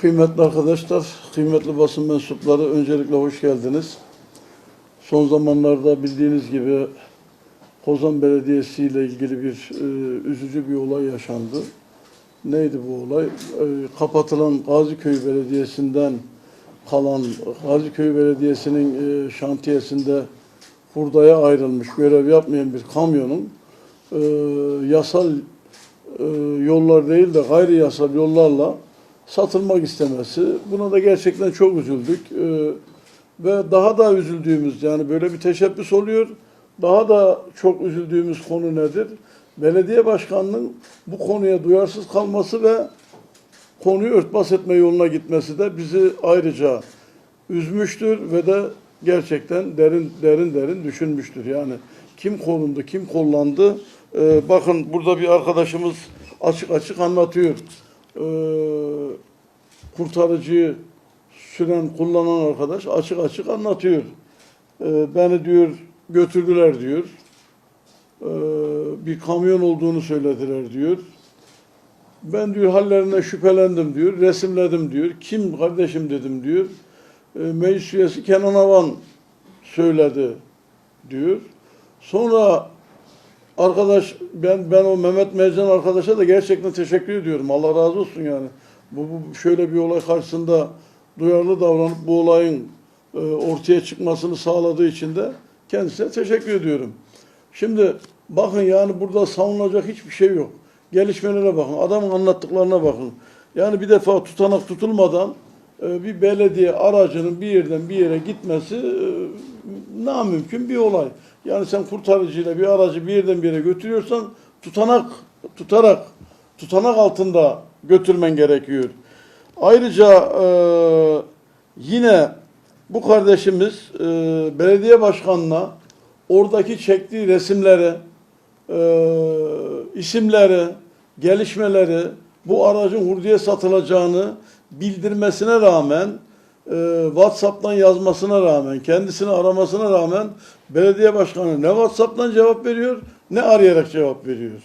Kıymetli arkadaşlar, kıymetli basın mensupları öncelikle hoş geldiniz. Son zamanlarda bildiğiniz gibi Kozan Belediyesi ile ilgili bir e, üzücü bir olay yaşandı. Neydi bu olay? E, kapatılan Gaziköy Belediyesi'nden kalan Gaziköy Belediyesi'nin e, şantiyesinde hurdaya ayrılmış görev yapmayan bir kamyonun e, yasal e, yollar değil de gayri yasal yollarla satılmak istemesi. Buna da gerçekten çok üzüldük. E, ve daha da üzüldüğümüz yani böyle bir teşebbüs oluyor. Daha da çok üzüldüğümüz konu nedir? Belediye başkanının bu konuya duyarsız kalması ve konuyu örtbas etme yoluna gitmesi de bizi ayrıca üzmüştür ve de gerçekten derin derin derin düşünmüştür. Yani kim korundu, kim kullandı? Ee, bakın burada bir arkadaşımız açık açık anlatıyor. Ee, kurtarıcıyı süren, kullanan arkadaş açık açık anlatıyor. Ee, beni diyor götürdüler diyor. Ee, bir kamyon olduğunu söylediler diyor. Ben diyor hallerine şüphelendim diyor, resimledim diyor. Kim kardeşim dedim diyor. E, meclis üyesi Kenan Avan söyledi diyor. Sonra arkadaş ben ben o Mehmet Mercan arkadaşa da gerçekten teşekkür ediyorum. Allah razı olsun yani. Bu, bu şöyle bir olay karşısında duyarlı davranıp bu olayın e, ortaya çıkmasını sağladığı için de kendisine teşekkür ediyorum. Şimdi bakın yani burada savunulacak hiçbir şey yok. Gelişmelere bakın, adamın anlattıklarına bakın. Yani bir defa tutanak tutulmadan bir belediye aracının bir yerden bir yere gitmesi e, namümkün bir olay. Yani sen kurtarıcıyla bir aracı bir yerden bir yere götürüyorsan tutanak tutarak tutanak altında götürmen gerekiyor. Ayrıca e, yine bu kardeşimiz e, belediye başkanına oradaki çektiği resimleri, isimleri, gelişmeleri, bu aracın hurdaya satılacağını bildirmesine rağmen, e, WhatsApp'tan yazmasına rağmen, kendisini aramasına rağmen belediye başkanı ne WhatsApp'tan cevap veriyor, ne arayarak cevap veriyor.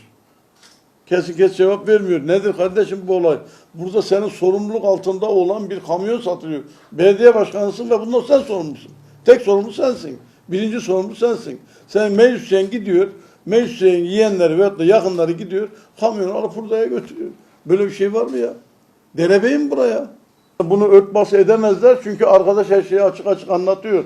Kesin kes cevap vermiyor. Nedir kardeşim bu olay? Burada senin sorumluluk altında olan bir kamyon satılıyor. Belediye başkanısın ve bundan sen sorumlusun. Tek sorumlu sensin. Birinci sorumlu sensin. Sen meclis üyen gidiyor, meclis üyen yiyenleri veyahut da yakınları gidiyor, kamyonu alıp hurdaya götürüyor. Böyle bir şey var mı ya? Denebeyin buraya. Bunu örtbas edemezler çünkü arkadaş her şeyi açık açık anlatıyor.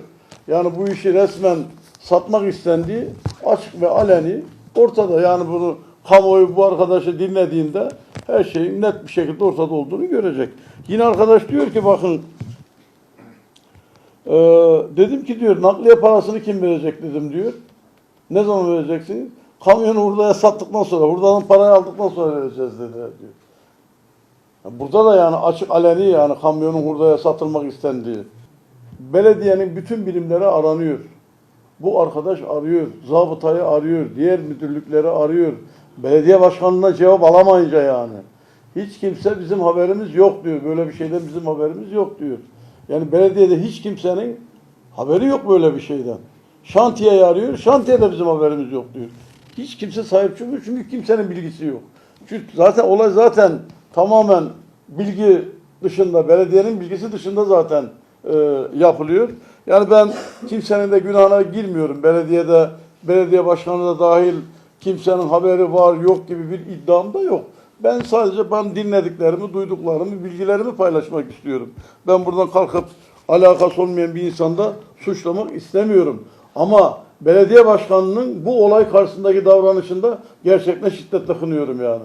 Yani bu işi resmen satmak istendiği açık ve aleni ortada. Yani bunu kamuoyu bu arkadaşı dinlediğinde her şeyin net bir şekilde ortada olduğunu görecek. Yine arkadaş diyor ki bakın ee, dedim ki diyor nakliye parasını kim verecek dedim diyor. Ne zaman vereceksiniz? Kamyonu hurdaya sattıktan sonra, hurdanın parayı aldıktan sonra vereceğiz dediler diyor. Burada da yani açık aleni yani kamyonun hurdaya satılmak istendiği. Belediyenin bütün birimleri aranıyor. Bu arkadaş arıyor, zabıtayı arıyor, diğer müdürlükleri arıyor. Belediye başkanına cevap alamayınca yani. Hiç kimse bizim haberimiz yok diyor. Böyle bir şeyden bizim haberimiz yok diyor. Yani belediyede hiç kimsenin haberi yok böyle bir şeyden. Şantiyeyi arıyor, şantiyede bizim haberimiz yok diyor. Hiç kimse sahip çıkmıyor çünkü kimsenin bilgisi yok. Çünkü zaten olay zaten tamamen bilgi dışında, belediyenin bilgisi dışında zaten e, yapılıyor. Yani ben kimsenin de günahına girmiyorum. Belediyede, belediye başkanı da dahil kimsenin haberi var yok gibi bir iddiam da yok. Ben sadece ben dinlediklerimi, duyduklarımı, bilgilerimi paylaşmak istiyorum. Ben buradan kalkıp alakası olmayan bir insanda suçlamak istemiyorum. Ama belediye başkanının bu olay karşısındaki davranışında gerçekten şiddetle kınıyorum yani.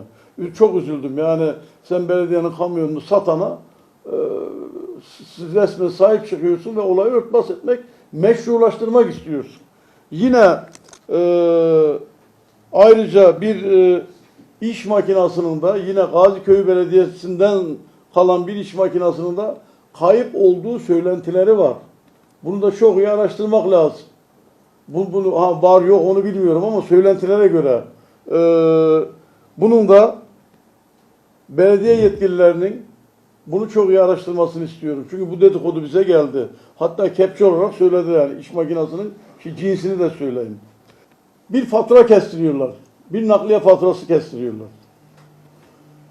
Çok üzüldüm yani sen belediyenin kamyonunu satana e, siz resmen sahip çıkıyorsun ve olayı örtbas etmek, meşrulaştırmak istiyorsun. Yine e, ayrıca bir e, iş makinasının da yine Gaziköy Belediyesi'nden kalan bir iş makinasının da kayıp olduğu söylentileri var. Bunu da çok iyi araştırmak lazım. Bu, bunu ha, var yok onu bilmiyorum ama söylentilere göre e, bunun da belediye yetkililerinin bunu çok iyi araştırmasını istiyorum. Çünkü bu dedikodu bize geldi. Hatta kepçe olarak söylediler. Yani iş makinesinin şu cinsini de söyleyeyim. Bir fatura kestiriyorlar. Bir nakliye faturası kestiriyorlar.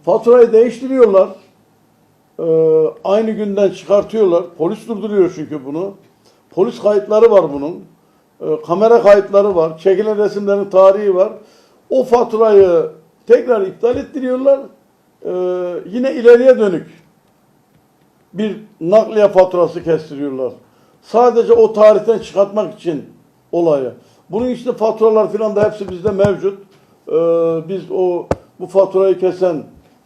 Faturayı değiştiriyorlar. e, aynı günden çıkartıyorlar. Polis durduruyor çünkü bunu. Polis kayıtları var bunun. E, kamera kayıtları var. Çekilen resimlerin tarihi var. O faturayı tekrar iptal ettiriyorlar. E, yine ileriye dönük bir nakliye faturası kestiriyorlar. Sadece o tarihten çıkartmak için olayı. Bunun içinde faturalar filan da hepsi bizde mevcut. Ee, biz o bu faturayı kesen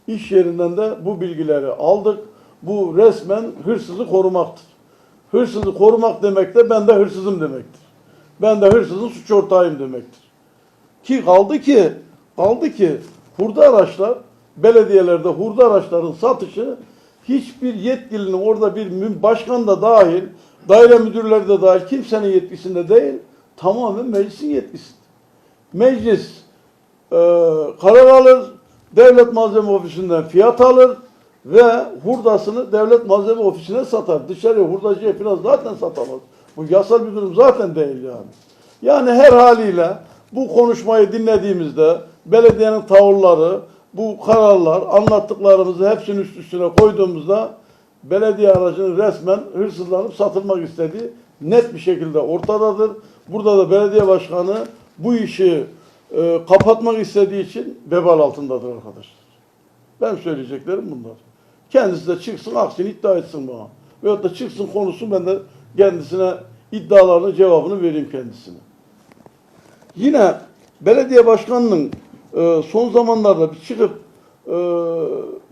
iş yerinden de bu bilgileri aldık. Bu resmen hırsızı korumaktır. Hırsızı korumak demek de ben de hırsızım demektir. Ben de hırsızın suç ortağıyım demektir. Ki kaldı ki kaldı ki hurda araçlar belediyelerde hurda araçların satışı hiçbir yetkilinin orada bir başkan da dahil, daire müdürleri de dahil kimsenin yetkisinde değil, tamamen meclisin yetkisinde. Meclis e, karar alır, devlet malzeme ofisinden fiyat alır ve hurdasını devlet malzeme ofisine satar. Dışarıya hurdacıya falan zaten satamaz. Bu yasal bir durum zaten değil yani. Yani her haliyle bu konuşmayı dinlediğimizde belediyenin tavırları, bu kararlar, anlattıklarımızı hepsini üst üstüne koyduğumuzda belediye aracının resmen hırsızlanıp satılmak istediği net bir şekilde ortadadır. Burada da belediye başkanı bu işi e, kapatmak istediği için vebal altındadır arkadaşlar. Ben söyleyeceklerim bunlar. Kendisi de çıksın aksini iddia etsin bana. Veyahut da çıksın konuşsun ben de kendisine iddialarının cevabını vereyim kendisine. Yine belediye başkanının e, son zamanlarda bir çıkıp e,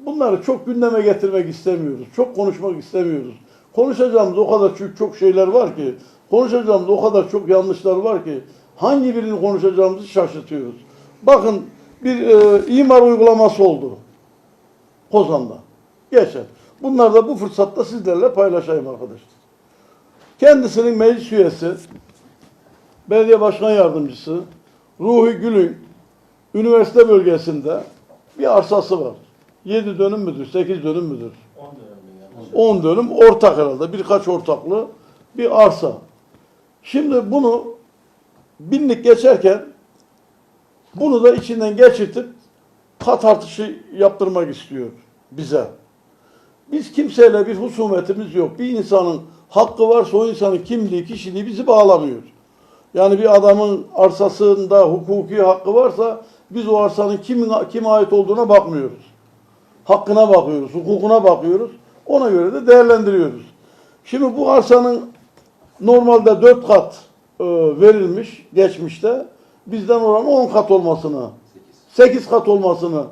bunları çok gündeme getirmek istemiyoruz. Çok konuşmak istemiyoruz. Konuşacağımız o kadar çok, çok şeyler var ki, konuşacağımız o kadar çok yanlışlar var ki hangi birini konuşacağımızı şaşırtıyoruz. Bakın bir e, imar uygulaması oldu. Kozan'da. Geçen. Bunlar da bu fırsatta sizlerle paylaşayım arkadaşlar. Kendisinin meclis üyesi, belediye başkan yardımcısı Ruhi Gül'ün üniversite bölgesinde bir arsası var. 7 dönüm müdür, 8 dönüm müdür? 10 dönüm ortak herhalde. Birkaç ortaklı bir arsa. Şimdi bunu binlik geçerken bunu da içinden geçirtip kat artışı yaptırmak istiyor bize. Biz kimseyle bir husumetimiz yok. Bir insanın hakkı varsa o insanın kimliği, kişiliği bizi bağlamıyor. Yani bir adamın arsasında hukuki hakkı varsa biz o arsanın kimin, kime ait olduğuna bakmıyoruz. Hakkına bakıyoruz, hukukuna bakıyoruz. Ona göre de değerlendiriyoruz. Şimdi bu arsanın normalde 4 kat e, verilmiş geçmişte. Bizden oranın 10 kat olmasını, 8 kat olmasını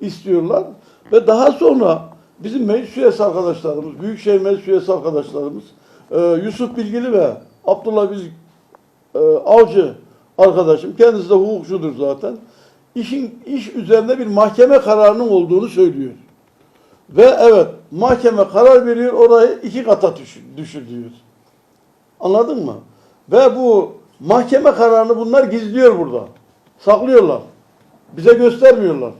istiyorlar. Ve daha sonra bizim meclis üyesi arkadaşlarımız, Büyükşehir Meclis üyesi arkadaşlarımız e, Yusuf Bilgili ve Abdullah Biz e, Avcı arkadaşım, kendisi de hukukçudur zaten. İşin iş üzerinde bir mahkeme kararının olduğunu söylüyor. Ve evet mahkeme karar veriyor orayı iki kata düşür, diyor. Anladın mı? Ve bu mahkeme kararını bunlar gizliyor burada. Saklıyorlar. Bize göstermiyorlar.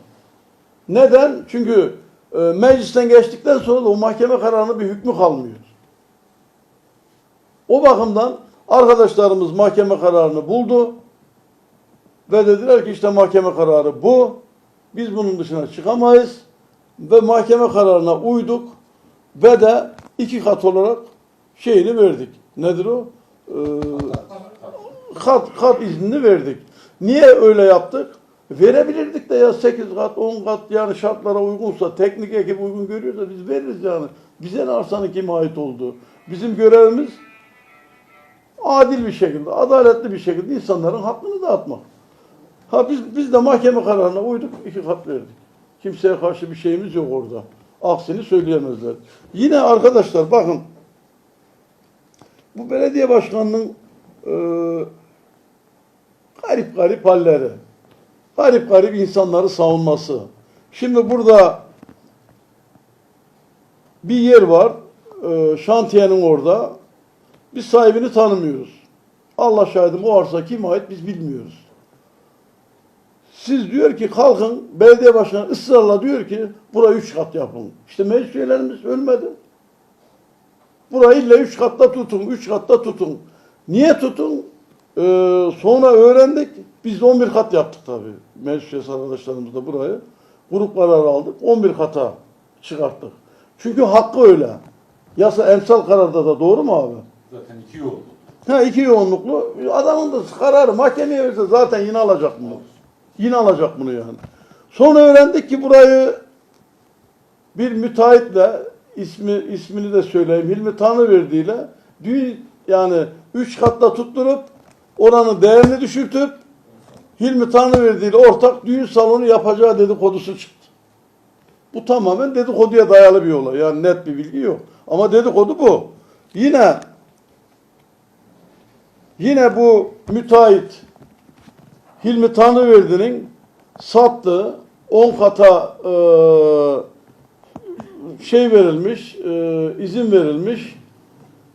Neden? Çünkü e, meclisten geçtikten sonra da o mahkeme kararının bir hükmü kalmıyor. O bakımdan arkadaşlarımız mahkeme kararını buldu ve dediler ki işte mahkeme kararı bu. Biz bunun dışına çıkamayız ve mahkeme kararına uyduk ve de iki kat olarak şeyini verdik. Nedir o? Ee, kat, kat iznini verdik. Niye öyle yaptık? Verebilirdik de ya 8 kat, 10 kat yani şartlara uygunsa, teknik ekip uygun görüyorsa biz veririz yani. Bize ne arsanın kime ait olduğu. Bizim görevimiz adil bir şekilde, adaletli bir şekilde insanların hakkını dağıtmak. Ha biz, biz de mahkeme kararına uyduk, iki kat verdik. Kimseye karşı bir şeyimiz yok orada. Aksini söyleyemezler. Yine arkadaşlar bakın, bu belediye başkanının e, garip garip halleri, garip garip insanları savunması. Şimdi burada bir yer var, e, şantiyenin orada. Biz sahibini tanımıyoruz. Allah şahidim o arsa kime ait biz bilmiyoruz. Siz diyor ki kalkın belediye başkanı ısrarla diyor ki burayı üç kat yapın. İşte meclis üyelerimiz ölmedi. Burayı illa üç katta tutun, üç katta tutun. Niye tutun? Ee, sonra öğrendik. Biz de 11 kat yaptık tabii. Meclis üyesi arkadaşlarımız da burayı. Grup kararı aldık. 11 kata çıkarttık. Çünkü hakkı öyle. Yasa emsal kararda da doğru mu abi? Zaten iki yol. Ha iki yoğunluklu. Adamın da kararı mahkemeye verse zaten yine alacak bunu. Yine alacak bunu yani. Sonra öğrendik ki burayı bir müteahhitle ismi ismini de söyleyeyim Hilmi Tanrıverdi'yle düğün yani üç katla tutturup oranın değerini düşürtüp Hilmi Tanrıverdi ile ortak düğün salonu yapacağı dedikodusu çıktı. Bu tamamen dedikoduya dayalı bir olay. Yani net bir bilgi yok. Ama dedikodu bu. Yine Yine bu müteahhit Hilmi Tanrıverdi'nin sattığı 10 kata e, şey verilmiş, e, izin verilmiş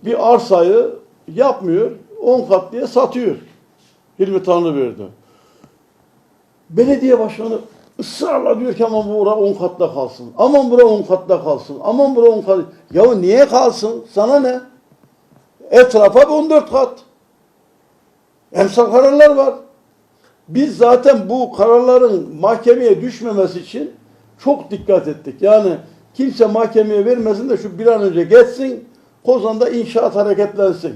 bir arsayı yapmıyor, 10 kat diye satıyor Hilmi Tanrıverdi. Belediye başkanı ısrarla diyor ki aman bura 10 katta kalsın, aman bura 10 katta kalsın, aman bura 10 kat. Ya niye kalsın? Sana ne? Etrafa 14 kat. Emsal kararlar var. Biz zaten bu kararların mahkemeye düşmemesi için çok dikkat ettik. Yani kimse mahkemeye vermesin de şu bir an önce geçsin, Kozan'da inşaat hareketlensin.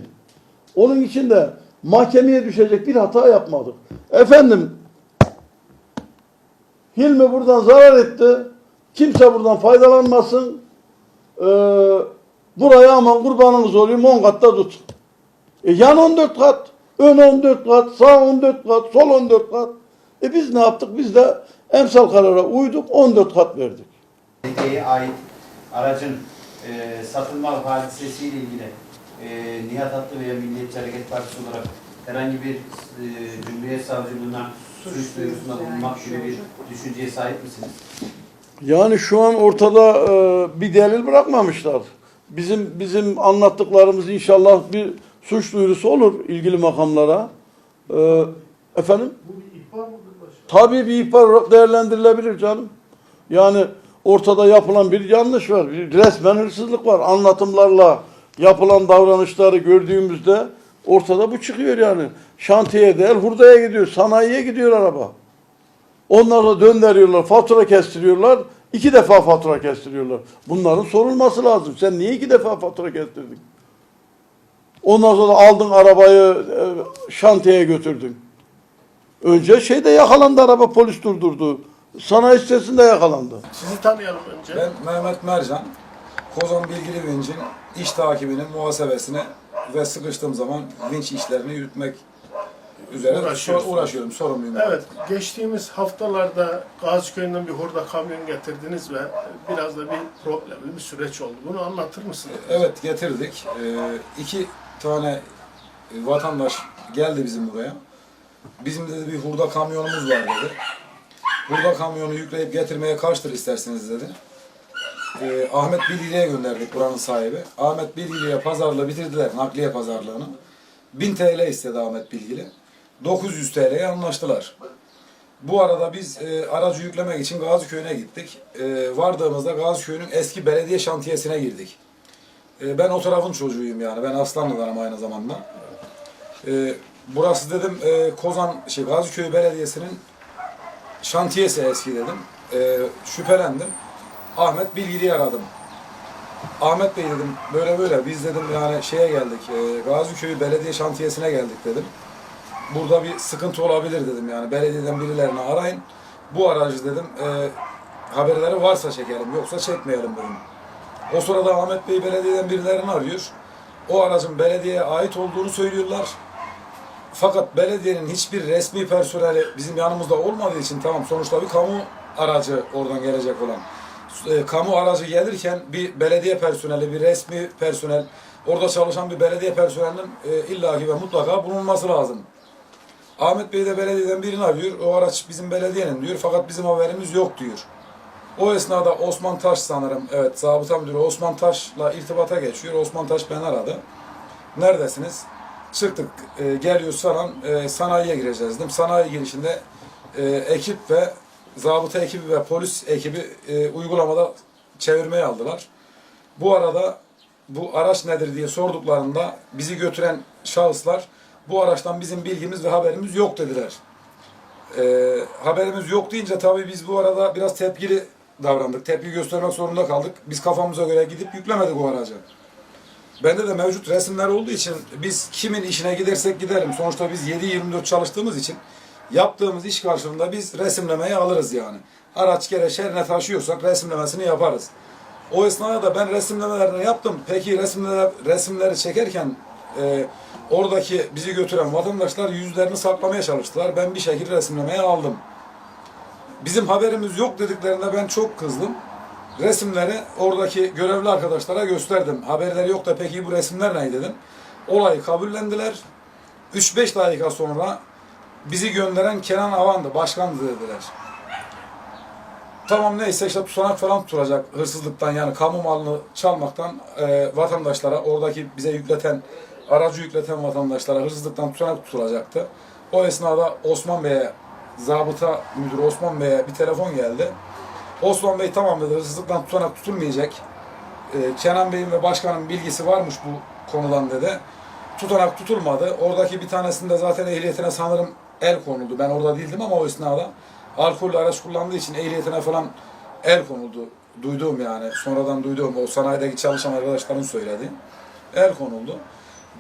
Onun için de mahkemeye düşecek bir hata yapmadık. Efendim, Hilmi buradan zarar etti. Kimse buradan faydalanmasın. Ee, buraya aman kurbanınız olayım 10 katta tut. E yan 14 kat. Ön 14 kat, sağ 14 kat, sol 14 kat. E biz ne yaptık? Biz de emsal karara uyduk, 14 kat verdik. Belediyeye ait aracın e, satılma hadisesiyle ilgili e, Nihat Atlı veya Milliyetçi Hareket Partisi olarak herhangi bir e, Cumhuriyet Savcılığına suç duyurusunda bulunmak gibi bir düşünceye sahip misiniz? Yani şu an ortada e, bir delil bırakmamışlar. Bizim bizim anlattıklarımız inşallah bir suç duyurusu olur ilgili makamlara. E, efendim? Tabii bir ihbar olarak değerlendirilebilir canım. Yani ortada yapılan bir yanlış var. Bir resmen hırsızlık var. Anlatımlarla yapılan davranışları gördüğümüzde ortada bu çıkıyor yani. Şantiye değil, hurdaya gidiyor, sanayiye gidiyor araba. Onlarla döndürüyorlar, fatura kestiriyorlar. iki defa fatura kestiriyorlar. Bunların sorulması lazım. Sen niye iki defa fatura kestirdin? Ondan sonra aldın arabayı e, şantiyeye götürdün. Önce şeyde yakalandı araba polis durdurdu. Sanayi sitesinde yakalandı. Sizi tanıyalım önce. Ben Mehmet Mercan, Kozan Bilgili Vinç'in iş takibini, muhasebesine ve sıkıştığım zaman vinç işlerini yürütmek üzere Uğraşıyorsun. sor- uğraşıyorum, sorumluyum. Evet, geçtiğimiz haftalarda Gaziköy'ünden bir hurda kamyon getirdiniz ve biraz da bir problemli bir süreç oldu. Bunu anlatır mısınız? Evet getirdik. Ee, iki tane e, vatandaş geldi bizim buraya. Bizim dedi bir hurda kamyonumuz var dedi. Hurda kamyonu yükleyip getirmeye kaçtır isterseniz dedi. Ee, Ahmet Bilgili'ye gönderdik buranın sahibi. Ahmet Bilgili'ye pazarlığı bitirdiler, nakliye pazarlığını. 1000 TL istedi Ahmet Bilgili. 900 TL'ye anlaştılar. Bu arada biz e, aracı yüklemek için Gaziköy'üne gittik. E, vardığımızda Gaziköy'ün eski belediye şantiyesine girdik. E, ben o tarafın çocuğuyum yani. Ben Aslanlı'danım aynı zamanda. E, burası dedim e, Kozan, şey Gaziköy Belediyesi'nin şantiyesi eski dedim. E, şüphelendim. Ahmet Bilgili'yi aradım. Ahmet Bey dedim böyle böyle biz dedim yani şeye geldik. E, Gaziköy Belediye Şantiyesi'ne geldik dedim burada bir sıkıntı olabilir dedim yani belediyeden birilerini arayın. Bu aracı dedim e, haberleri varsa çekelim yoksa çekmeyelim dedim. O sırada Ahmet Bey belediyeden birilerini arıyor. O aracın belediyeye ait olduğunu söylüyorlar. Fakat belediyenin hiçbir resmi personeli bizim yanımızda olmadığı için tamam sonuçta bir kamu aracı oradan gelecek olan. E, kamu aracı gelirken bir belediye personeli, bir resmi personel, orada çalışan bir belediye personelinin e, illaki ve mutlaka bulunması lazım. Ahmet Bey de belediyeden birini arıyor. O araç bizim belediyenin diyor fakat bizim haberimiz yok diyor. O esnada Osman Taş sanırım, evet zabıta müdürü Osman Taş'la irtibata geçiyor. Osman Taş beni aradı. Neredesiniz? Çıktık, e, geliyoruz falan, e, sanayiye gireceğiz dedim. Sanayi girişinde e, ekip ve zabıta ekibi ve polis ekibi e, uygulamada çevirmeye aldılar. Bu arada bu araç nedir diye sorduklarında bizi götüren şahıslar bu araçtan bizim bilgimiz ve haberimiz yok dediler. Ee, haberimiz yok deyince tabii biz bu arada biraz tepkili davrandık. Tepki göstermek zorunda kaldık. Biz kafamıza göre gidip yüklemedik o aracı. Bende de mevcut resimler olduğu için biz kimin işine gidersek giderim. Sonuçta biz 7-24 çalıştığımız için yaptığımız iş karşılığında biz resimlemeyi alırız yani. Araç gereç her ne taşıyorsak resimlemesini yaparız. O esnada da ben resimlemelerini yaptım. Peki resimler, resimleri çekerken e, oradaki bizi götüren vatandaşlar yüzlerini saklamaya çalıştılar. Ben bir şekilde resimlemeye aldım. Bizim haberimiz yok dediklerinde ben çok kızdım. Resimleri oradaki görevli arkadaşlara gösterdim. Haberleri yok da peki bu resimler ne dedim. Olayı kabullendiler. 3-5 dakika sonra bizi gönderen Kenan Avan'dı, başkandı dediler. Tamam neyse işte tutanak falan tutulacak hırsızlıktan yani kamu malını çalmaktan e, vatandaşlara oradaki bize yükleten aracı yükleten vatandaşlara hırsızlıktan tutanak tutulacaktı. O esnada Osman Bey'e zabıta müdürü Osman Bey'e bir telefon geldi. Osman Bey tamam dedi hırsızlıktan tutanak tutulmayacak. E, Kenan Bey'in ve başkanın bilgisi varmış bu konudan dedi. Tutanak tutulmadı. Oradaki bir tanesinde zaten ehliyetine sanırım el konuldu. Ben orada değildim ama o esnada alkollü araç kullandığı için ehliyetine falan el konuldu. Duyduğum yani. Sonradan duyduğum o sanayideki çalışan arkadaşların söylediği. El konuldu.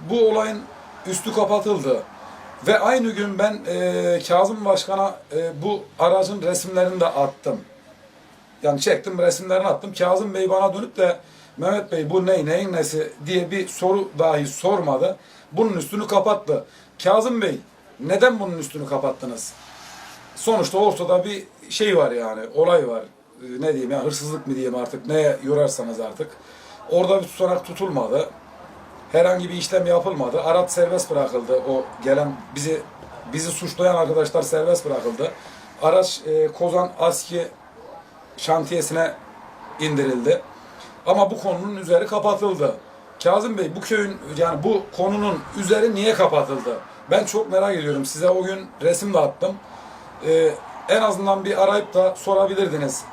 Bu olayın üstü kapatıldı. Ve aynı gün ben e, Kazım Başkan'a e, bu aracın resimlerini de attım. Yani çektim resimlerini attım. Kazım Bey bana dönüp de Mehmet Bey bu ne neyin nesi diye bir soru dahi sormadı. Bunun üstünü kapattı. Kazım Bey neden bunun üstünü kapattınız? Sonuçta ortada bir şey var yani olay var. Ee, Ne diyeyim ya hırsızlık mı diyeyim artık neye yorarsanız artık. Orada bir tutanak tutulmadı. Herhangi bir işlem yapılmadı. Araç serbest bırakıldı. O gelen bizi bizi suçlayan arkadaşlar serbest bırakıldı. Araç e, Kozan Aski şantiyesine indirildi. Ama bu konunun üzeri kapatıldı. Kazım Bey bu köyün yani bu konunun üzeri niye kapatıldı? Ben çok merak ediyorum. Size o gün resim de attım. Ee, en azından bir arayıp da sorabilirdiniz.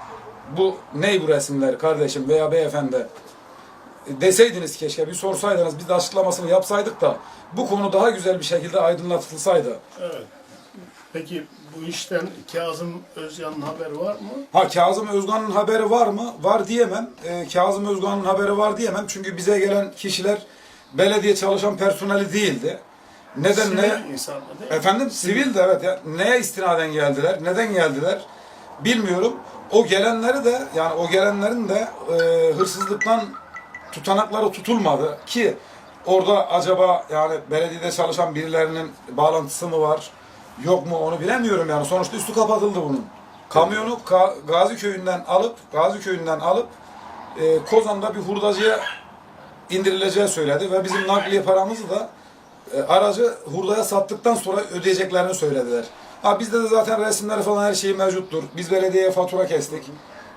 Bu ney bu resimler kardeşim veya beyefendi? Deseydiniz keşke bir sorsaydınız biz de açıklamasını yapsaydık da bu konu daha güzel bir şekilde aydınlatılsaydı. Evet. Peki bu işten Kazım Özyan'ın haberi var mı? Ha Kazım Özgan'ın haberi var mı? Var diyemem. Ee, Kazım Özgan'ın haberi var diyemem. Çünkü bize gelen kişiler belediye çalışan personeli değildi. Neden ne? İnsan mı değil mi? Efendim sivil de evet ya. Neye istinaden geldiler? Neden geldiler? Bilmiyorum. O gelenleri de yani o gelenlerin de e, hırsızlıktan tutanakları tutulmadı ki orada acaba yani belediyede çalışan birilerinin bağlantısı mı var? Yok mu onu bilemiyorum yani. Sonuçta üstü kapatıldı bunun. Kamyonu Ka- Gazi köyünden alıp Gazi köyünden alıp e, Kozan'da bir hurdacıya indirileceği söyledi ve bizim nakliye paramızı da e, aracı hurdaya sattıktan sonra ödeyeceklerini söylediler. Ha bizde de zaten resimleri falan her şeyi mevcuttur. Biz belediyeye fatura kestik.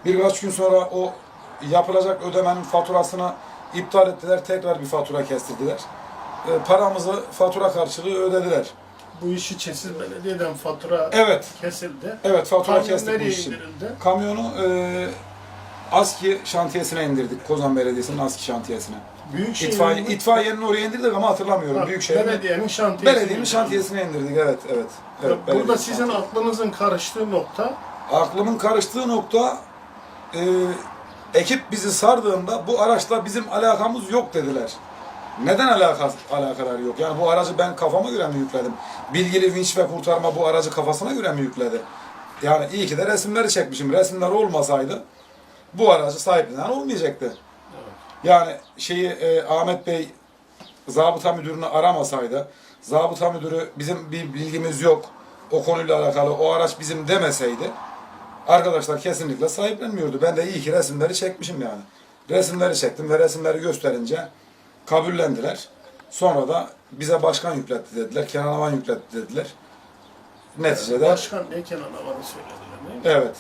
Birkaç gün sonra o yapılacak ödemenin faturasını iptal ettiler. Tekrar bir fatura kestirdiler. E, paramızı fatura karşılığı ödediler. Bu iş için siz belediyeden fatura Evet. kesildi. Evet fatura Kamyon kestik bu iş için. indirildi? Kamyonu e, ASKİ şantiyesine indirdik. Kozan Belediyesi'nin ASKİ şantiyesine. Büyükşehir İtfaiye, mi? itfaiyenin oraya indirdik ama hatırlamıyorum. Ha, Büyükşehir. Belediyenin şantiyesi. Belediyenin şantiyesine indirdik evet evet. evet Burada belediye sizin şantiyesi. aklınızın karıştığı nokta aklımın karıştığı nokta e, ekip bizi sardığında bu araçla bizim alakamız yok dediler. Neden alakası, alakaları yok? Yani bu aracı ben kafama göre mi yükledim? Bilgili vinç ve kurtarma bu aracı kafasına göre mi yükledi? Yani iyi ki de resimleri çekmişim. Resimler olmasaydı bu aracı sahiplenen olmayacaktı. Yani şeyi e, Ahmet Bey zabıta müdürünü aramasaydı, zabıta müdürü bizim bir bilgimiz yok, o konuyla alakalı o araç bizim demeseydi, arkadaşlar kesinlikle sahiplenmiyordu. Ben de iyi ki resimleri çekmişim yani. Resimleri çektim ve resimleri gösterince kabullendiler. Sonra da bize başkan yükletti dediler, Kenan Aman yükletti dediler. Neticede başkan ne Kenan Avan'ı söylediler değil mi? evet.